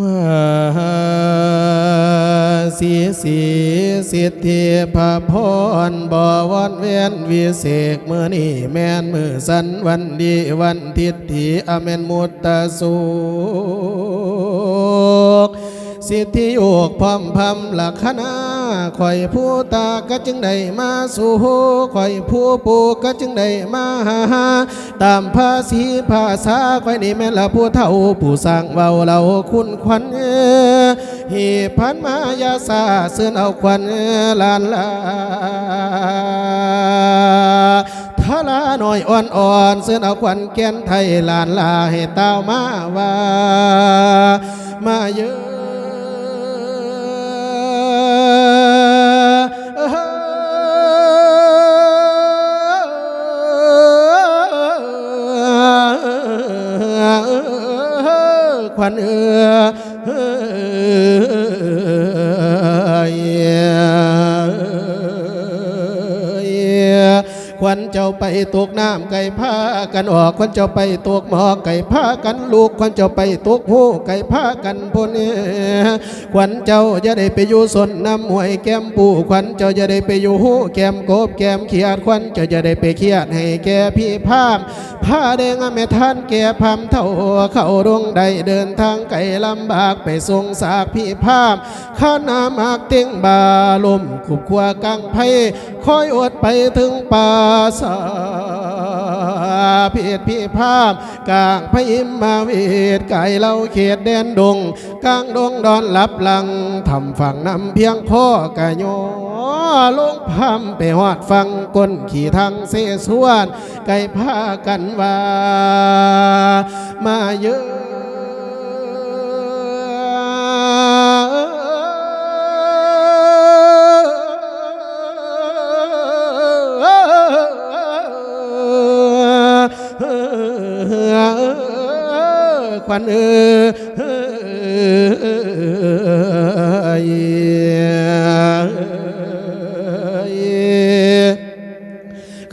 ว่าสีสีสิทธิพระพรบวรเวียนวิเศษมือนี่แม่นมือสันวันดีวันทิฏฐิอเมนมุตตะสุขสิทธิโยกพร้อมพำลักคณะ คอยผู้ตาก็จึงได้มาสู่คอยผู้ปูก็จึงได้มาหาตามภาษีภาษาคอยนี่แม่นละผู้เฒ่าผู้สร้างเบาเราคุณควันเอ้อหีพันมายาสาเสื่อนเอาควันลานลาทาลาหน่อยอ่อนอ่อนๆเสื้อเอาควันแก่นไทยลานลาให้เต้ามาว่ามาเยอะ วันเอือ ควันเจ้าไปตกน้ำไก่ผ้ากันออกควันเจ้าไปตกหมอกไก่ผ้ากันลูกควันเจ้าไปตกหูไก่ผ้ากันพนควันเจ้าจะได้ไปอยู่สนน้ำหวยแก้มปูควันเจ้าจะได้ไปอยู่หูแก้มกบแก้มเขียดควันเจ้าจะได้ไปเขียดให้แก่พี่พามผ้าแดงอะแม่ท่านแก่พามเท่าเข้าดงใดเดินทางไกลลำบากไปทรงสากพี่พามข้าน้ำมากเต็งบาลมขุบขัวกังไพคอยอดไปถึงป่าสาเพียรพี่ภาพกางพยิมมาเวทไก่เล่าเขตแดนดงกลางดงดอนลับหลังทำฝั่งน้ำเพียงพ่อกะโยลงพำไปหอดฟังก้นขี่ทางเสสวนไก่ผ้ากันว่ามาเยอะ วันเออ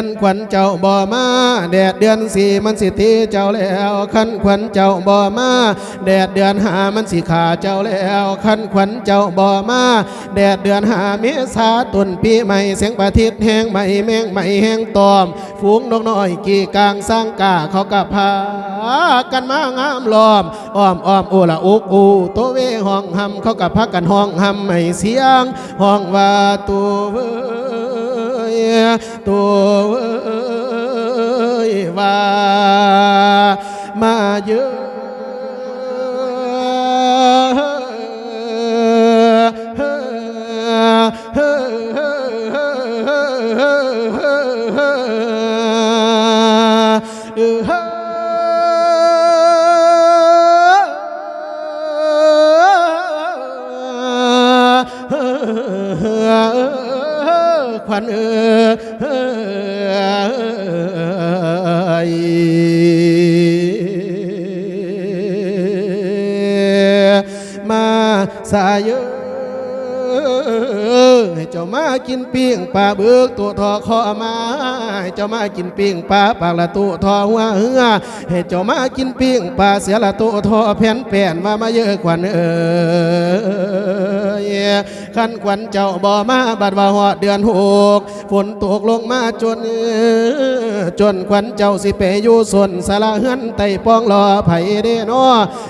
ขันขวัญเจ้าบ่มาแดดเดือนสี่มันสิทีเจ้าแล้วขันขวัญเจ้าบ่มาแดดเดือนหามันสิขาเจ้าแล้วขันขวัญเจ้าบ่มาแดดเดือนหาเมษาต้นปีใหม่เสียงประทิดแห้งใหม่แมงใหม่แห้งตอม ฝูงนกน้อยกี่กลางสร้างกาเขากับพากันมางามล้อมอ้อมอ้อมโอละอุกอูโตเวห้องหำเขากับพักกันห้องหำไม่เสียงห้องว่าตัวเว ตัวเอ้ยว่ามาเยอะ ปลาเบิกตัวทอคอมาให้เจ้ามากินปิ้งปลาปากละตัวทอหัวเหือให้เจ้ามากินปิ้งปลาเสียละตัวทอแผ่นแป่นว่ามาเยอะควันเอ้ยขันควันเจ้าบ่มาบัดว่าหอดเดือนหกฝนตกลงมาจนเออจนควันเจ้าสิไปอยู่ส่วนสาระเฮือนไต่ปองรอไผ่เด้นอ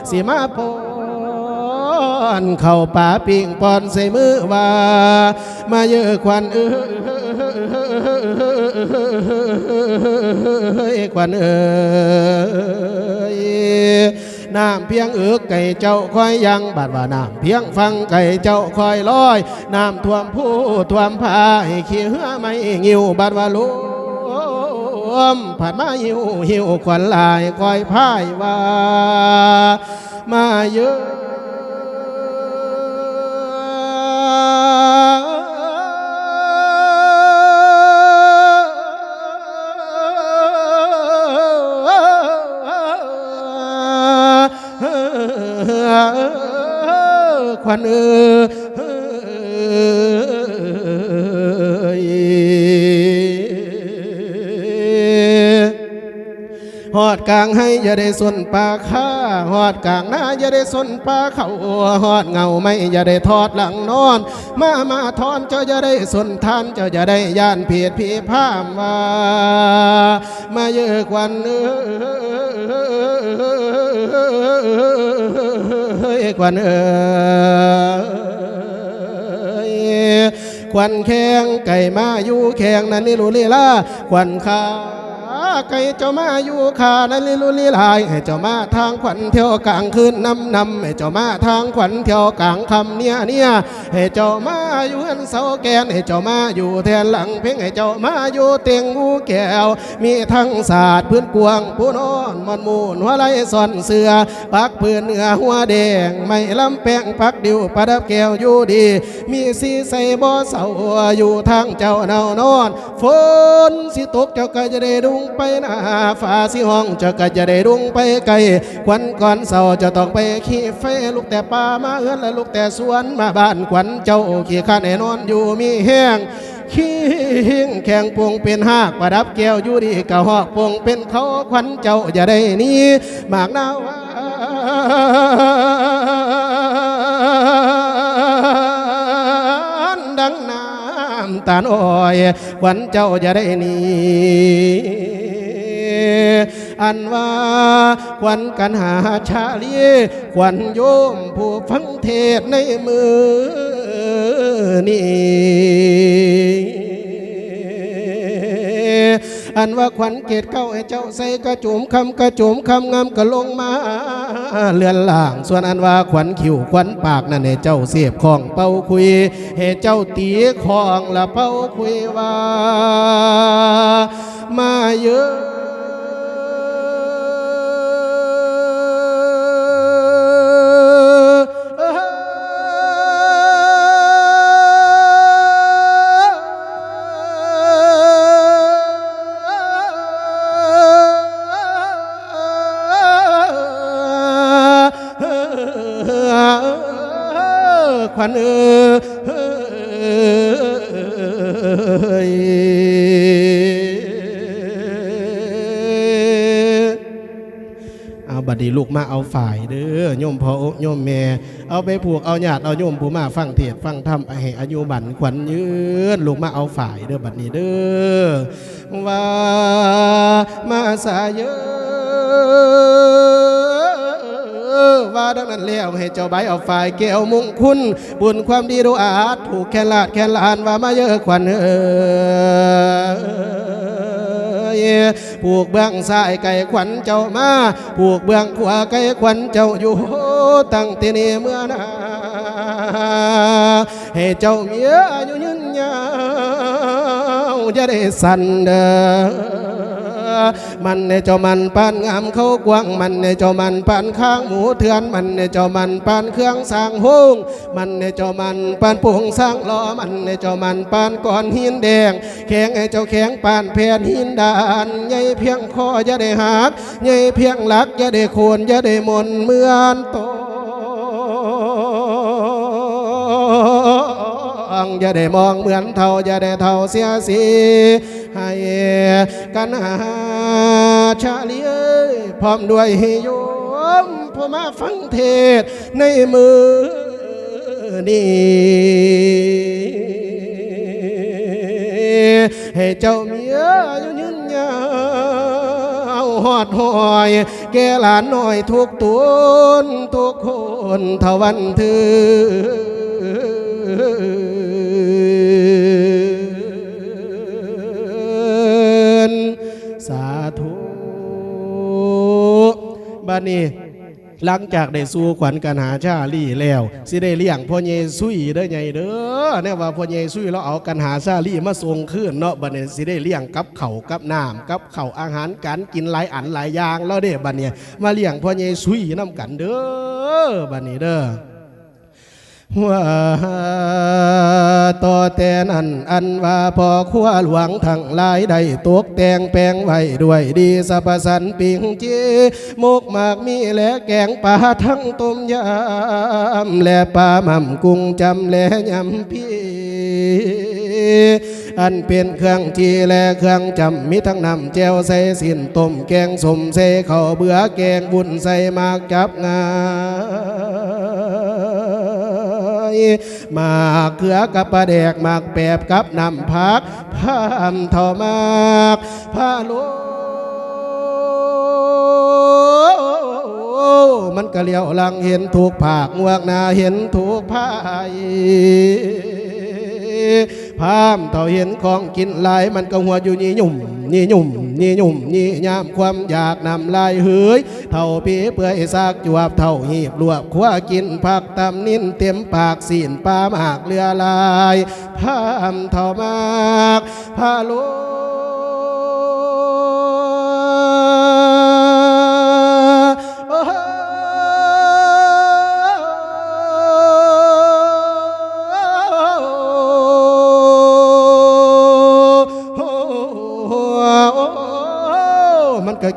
สิมาโพ อป้อนเข้าป่าปิ่งปอนใส่มือว่า มาเยอะควันเอ้ยควันเอ้ยน้ำเพียงเอือกไก่เจ้าคอยยังบาดว่าน้ำเพียงฟังไก่เจ้าคอยลอยน้ำท่วมผู้ท่วมพาให้ขี้เหือไม่งิวบาดว่าลุมผ่านมาหิวหิวควันลายคอยพายว่ามาเยอะ ควันเอ หอดกลางให้อย่าได้สนปลาข้าหอดกลางหน้าอย่าได้สนปลาเขาหอดเงาไม่อย่าได้ทอดหลังนอน มามาทอนเจ้าอย่าได้สนทานเจ้าอย่าได้ย่านเพียดพีพามว่ามาเยอะกวันเอ้ยกวันเอ้ยควันแข้งไก่มาอยู่แข้งนั่นลิลุลีลาควันข้า ไก่เจ้ามาอยู่ขานันลิลุลีลาย ให้เจ้ามาทางขวัญเที่ยวกลางคืนนำนำให้เจ้ามาทางขวัญเที่ยวกลางคำเนี่ยเนี่ยให้เจ้ามาอยู่อันเสาแกนให้เจ้ามาอยู่แทนหลังเพ่งให้เจ้ามาอยู่เตียงงูแก้ว มีทั้งศาสตร์พื้นกวางผู้นอนมอนมูนหัวไหลซ่อนเสือปักพื้นเหนือหัวแดงไม่ลำแป้งปักดิวประดับแก้วอยู่ดี มีสีใสบ่เศร้าอยู่ทางเจ้าเนานอนฝนสิตกเจ้าก็จะได้ดุงไปหน้าฟ้าสิห้องจ้าก็จะได้ดุงไปไกลควันก่อนเศร้าจะต้องไปขี้ไฟลูกแต่ป่ามาเอื้อนและลูกแต่สวนมาบ้านควันเจ้าขี้ข้าแน่นอนอยู่มีแห้งขี้หิ้งแข่งปวงเป็นหากประดับแก้วอยู่ดีกะหอกปวงเป็นเขาควันเจ้าอย่าได้นี้หมากนาวาดังน้ำตาลอ้อยควันเจ้าอย่าได้นี้ อันว่าควันกันหาชาลีควันโยมผู้ฟังเทศในมือนี่อันว่าขวัญเกตเก้าให้เจ้าใส่กระจุมคำกระจุมคำงามก็ลงมาเลือนล่าง ส่วนอันว่าขวัญขิวขวัญปากนั่นให้เจ้าเสียบของเป่าคุยให้เจ้าตีของละเป่าคุยว่า มาเยอะ เอาบัดดีลูกมาเอาฝ่ายเด้อโยมพ่อโยมแม่ เอาไปผูกเอาญาติเอาโยมผู้มาฟังเทศฟังธรรมให้อายุบันขวัญยืนลูกมาเอาฝ่ายเด้อบัดนี้เด้อว่ามาสายเยอะ ว่าดังนั้นแล้วให้เจ้าใบเอาฝ่ายแก้วมงคุณ บุญความดีดูอาจถูกแค่ลาดแค่ลานว่ามาเยอะขวัญเออผูกเบื้องซ้ายไก่ขวัญเจ้ามาผูกเบื้องขวาไก่ขวัญเจ้าอยู่ตั้งแต่นี้เมื่อนาให้เจ้าเมียอายุยืนยาวจะได้สันเด้อ มันในเจ้ามันปานงามเขากว้างมันในเจ้ามันปานข้างหมูเถื่อนมันในเจ้ามันปานเครื่องสร้างโฮงมันในเจ้ามันปานปวงสร้างล้อมันในเจ้ามันปานก้อนหินแดงแข็งให้เจ้าแข็งปานแผ่นหินดานใหญ่เพียงคออย่าได้หักใหญ่เพียงหลักอย่าได้โคนอย่าได้มนเมื่อนโตอย่าได้มองเหมือนเท่าอย่าได้เท่าเสียสีให้กันหา ชาลีเอ้ยพร้อมด้วยให้โยมผู้มาฟังเทศในมือนี้ให้เจ้าเมียอยู่ยืนยาวหอดหอย แกหลานน่อยทุกตนทุกคนทวันถือ บันนี้หลังจากได้สู้ขวัญกันหาชาลี่แล้ว สิได้เลี้ยงพ่อเยซุยเด้อใหญ่เด้อเนี่ยว่าพ่อเยซุยเราเอากันหาชาลี่มาส่งขึ้นเนาะบัดนี้สิได้เลี้ยงกับเขากับน้ำกับเขาอาหารการกินหลายอันหลายอย่างแล้วเด้บัดนี้มาเลี้ยงพ่อเยซุยน้ำกันเด้อบัดนี้เด้อ ว่าต่อแต่นั้นอันว่าพอขั้วหลวงทั้งหลายได้ตกแต่งแปลงไว้ด้วยดีสรรพสันปิงเจมกมากมีและแกงปลาทั้งต้มยำและปลาหม่ำกุ้งจำและยำพี่อันเป็นเครื่องจีและเครื่องจำมีทั้งนำแจวใส่สินต้มแกงสมใส่ข้าวเบื่อแกงบุญใส่หมากจับงา มากเขือกับปลาแดกหมากแปบกับน้ำพักผ้ามเท่ามากผ้าลูมันก็เลี้ยวหลังเห็นถูกผากงวกนาเห็นถูกพาย พามเท่าเห็นของกินหลายมันก็หัวอยู่นี่หยุ่มนี่หยุ่มนี่หยุ่มนี่ยามความอยากนำลายเหืยเท่าปีเปื่อยซากจวบเท่าหีบลวกคว้ากินผักตำนิ่นเต็มปากสีนปลาหมากเรือลายพามเท่ามากพาลู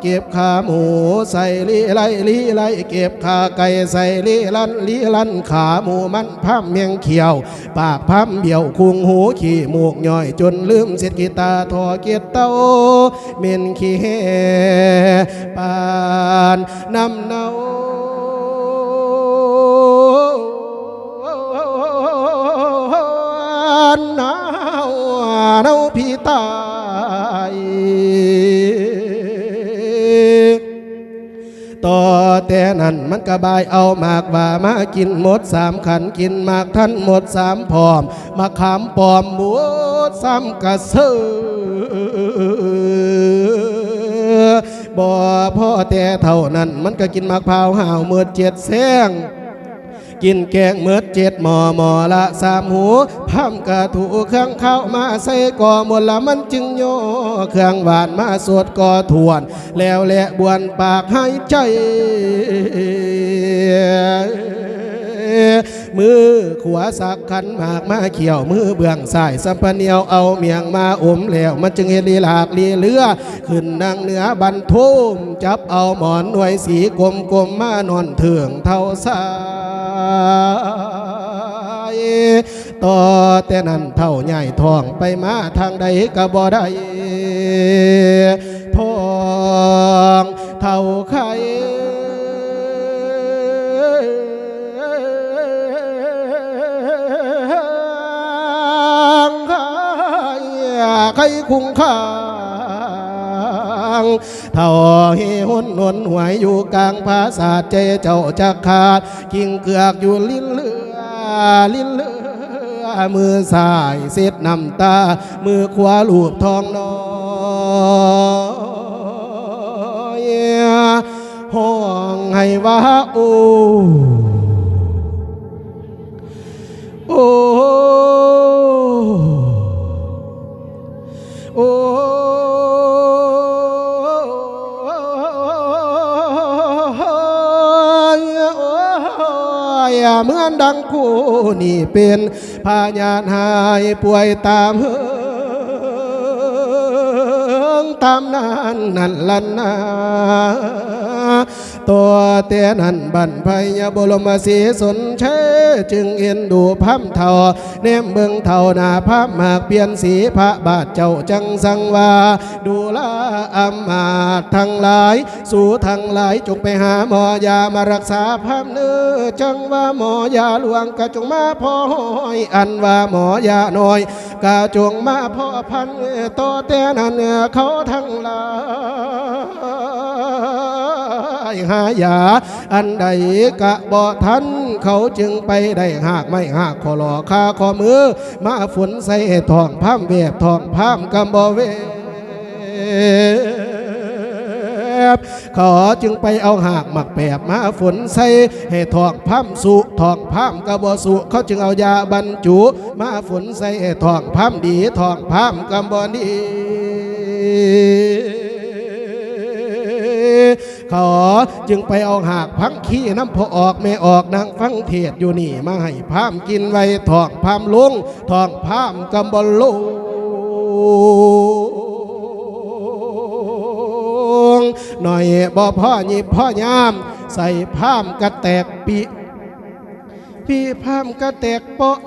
เก็บขาหมูใส่ลีไลลีไลเก็บขาไก่ใส่ลีลันลีลันขาหมูมันพัมเมียงเขียว ปากพัมเบี่ยวคุงหูขี้มูกย่อยจนลืมเสียกีตาทอเกียเต้าเมนขี้แห่ปานน้ำเนาหนาวหนาวพี่ตา ต่อแต่นั้นมันกระบายเอาหมากว่ามากินหมดสามขันกินหมากท่านหมดสามพร้อมมาขามปอมหมดสามกระเซอบ่พ่อแต่เท่านั้นมันก็กินหมากเผาห่าวเมื่อเจ็ดแสง กินแกงเมือดเจ็ดหมอหมอละสามหูพัมกระถูเครื่องเข้ามาใส่ก่อหมดละมันจึงโยเครื่องหวานมาสวดก่อทวน แล้วแหละบวนปากให้ใจมือขวาสักขันหมากมาเขียวมือเบื้องซ้ายสัมปเนียวเอาเมียงมาอมแล้วมันจึงเฮลีหลากลีเลือ ขึ้นนั่งเหนือบันทุมจับเอาหมอนหน่วยสีกลมกลมมานอนเถื่องเท่าสา ต่อแต่นั้นเท่าใหญ่ทองไปมาทางใดก็บ่ได้ทองเท่าไข่ใครคุ้งข้า งเท่าเฮหุนนวลหวยอยู่กลางภาษาเจเจ้าจะขาดกิ่งเกือกอยู่ลิ้นเลือลิ้นเลือมือซ้ายเส็ดน้ำตา มือขวาลูบทองน้อยห้องให้ว่าโอ้โอ้โเหมือนดังคู่นี่เป็นพญาหายป่วยตามเฮิงตามนั้นนั่นลันนา ตัวเตียนันบันพยบรมศีสนเชจึงเอ็นดูพัมเทาเนมเบิงเทาหน้าพัมหากเปลี่ยนสีพระบาทเจ้าจังสังวาดูแลอำมาตทั้งหลาย สู่ทั้งหลายจงไปหาหมอยามารักษาพัมเนื้อจังว่าหมอยาหลวงกะจงมาพอหอยอันว่าหมอยาน้อยกะจงมาพ่อพันต่อแต่นั้นเขาทั้งหลาย หายา อันใดกะบ่ทันเขาจึงไปได้หากไม่หากขอหลอคาขอมือ มาฝนใส่ทองพามเวบทองพามกำบ่เวบขอจึงไปเอาหากหมักแปบมาฝนใส่ให้ทองพามสุทองพามกะบ่สุเขาจึงเอายาบรรจุ มาฝนใส่ให้ทองพามดีทองพามกำบ่ดี ขอจึงไปเอาหากพังขี้น้ำพอออกไม่ออกนางฟังเทศอยู่นี่มาให้พามกินไว้ทองพามลุงทองพามกำบลลุงหน่อยบ่พ่อหยิบพ่อยาม ใส่พามกระแตกปีพี่พามกระแตกเปาะ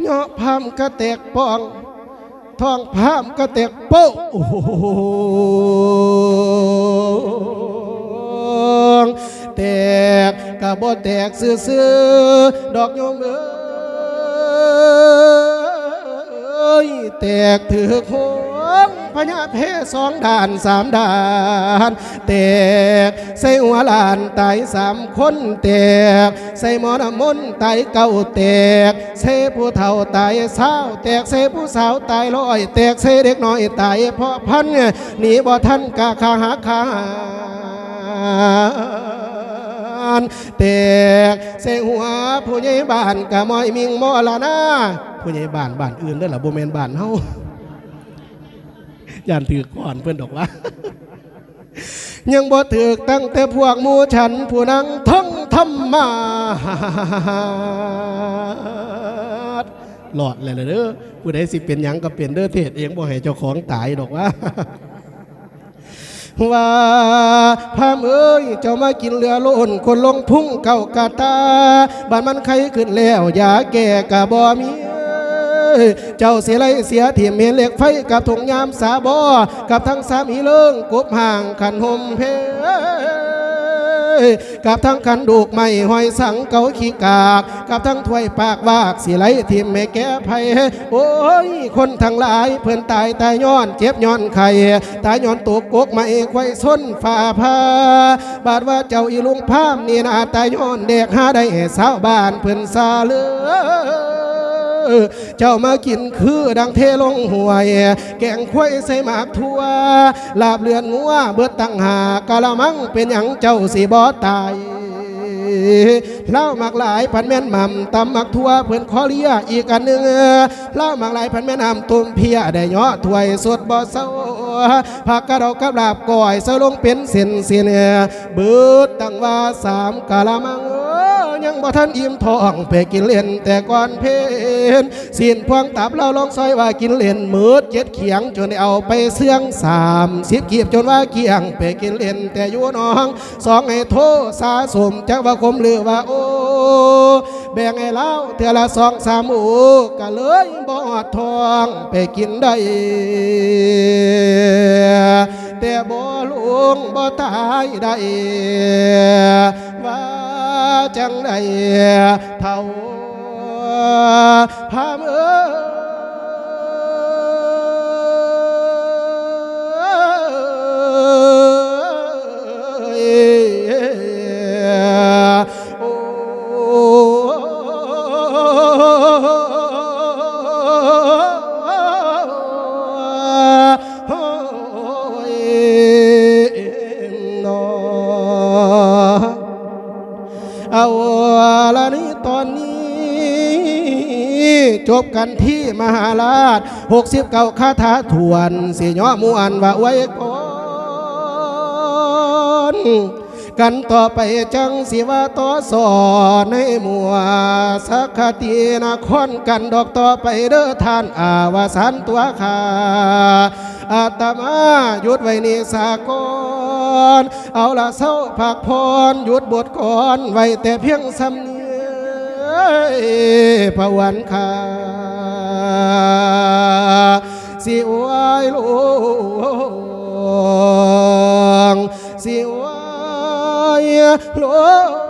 เนาะพามกระแตกปอง ทองพามก็แตกโป๊ะโอ้โหแตกกะบ่แตกซื่อๆดอกโยมเอ้ยแตกถือโค งพญาเพสองด่านสามด่าน แตกใส่หัวลานตายสามคนแตก ใส่หมอนมนต์ตายเก้าแตก ใส่ผู้เฒ่าตายเศร้าแตกใส่ผู้สาวตายร้อย แตกใส่เด็กน้อยตายเพราะพันหนีบ่ทันกาคาหาคาแตกใสหัวผู้ใหญ่บ้านกะมอยมิงมอละนะผู้ใหญ่บ้านบ้านอื่นเด้อล่ะบ่แม่นบ้านเฮา ย่านถือก่อนเพิ่อนดอกว่า ยังบ่ถือตั้งแต่พวกมูฉันผู้นั่งท่องธรรมาหลอดเลยล่ะเด้อผู้ใดสิเป็นหยังก็เป็นเด้อเทศเองบ่ให้เจ้าของตายดอกว่าว่าพามเอ้ยเจ้ามากินเรือโลนคนลงพุ่งเก่ากาตาบ้านมันใครขึ้นแล้วยาแก่กะบ่มี ยเจ้าเสียไรเสียเทียมเมนเหล็กไฟกับถุงยามสาบอกับทั้งสามีเลิงกบห่างขันหมเพกับทั้งคันดูกไม่หอยสังเกาขี้กาก กับทั้งถ้วยปากวากสีไหลทิมไม่แก้ไผโอ้ย คนทั้งหลายเพื่อนตายตายย้อน เจ็บย้อนไข่ตายย้อนตกกกไม่ไขว้ส้นฝ่าพาบาดว่าเจ้าอีลุงพามนี่นาตายย้อนเด็กหาได้สาวบ้านเพื่อนซาเลื อเจ้ามากินคือดังเทลงหวย แกงควยใส่หมากทั่ว ลาบเลือนงัวเบิดตั้งหากะละมังเป็นหยังเจ้าสีบอตายเล่ามักหลายพันแม่นหม่ำตำมักทั่วเพื่อนขอเลียอีกอันหนึ่งเล่ามักหลายพันแม่นหำตุ่มเพียได้เนาะถวยสวดบ่เศร้าผักกระดอกกับลาบก่อยเสลงเป็นเส้นเสียนเบิดตั้งว่าสามกะละมัง ยังบ่ทันอิ่มท้องไปกินเล่นแต่ก่อนเพนสิ้นพวงตับเราลองซอยว่ากินเล่นมืดเจ็ดเขียงจนไดเอาไปเสื่องสามสิบกีบจนว่าเกี่ยงไปกินเล่นแต่อยู่น้องสองไอ้โทสาสมจักว่าคมหรือว่าโอ้แบ่งให้เล่าเท่าละสองสามอูก็เลยบอดทองไปกินได้ แต่บ่ลุงบ่ตายได้ว่าจังไดเท่าพามเอ กันที่มหาราชหกสิบเก้าคาถาทวนสิย่อมวนว่าไว้ก่อนกันต่อไปจังสิว่าต่อสอในมัวสักคตินครกันดอกต่อไปเด้อท่านอาวาสันตัวขาอาตมาหยุดไว้นี่สากอนเอาละเศร้าผักพรหยุดบทก่อนไว้แต่เพียงสำเนียพระวันคา สิอวยลวงสิอวยลวง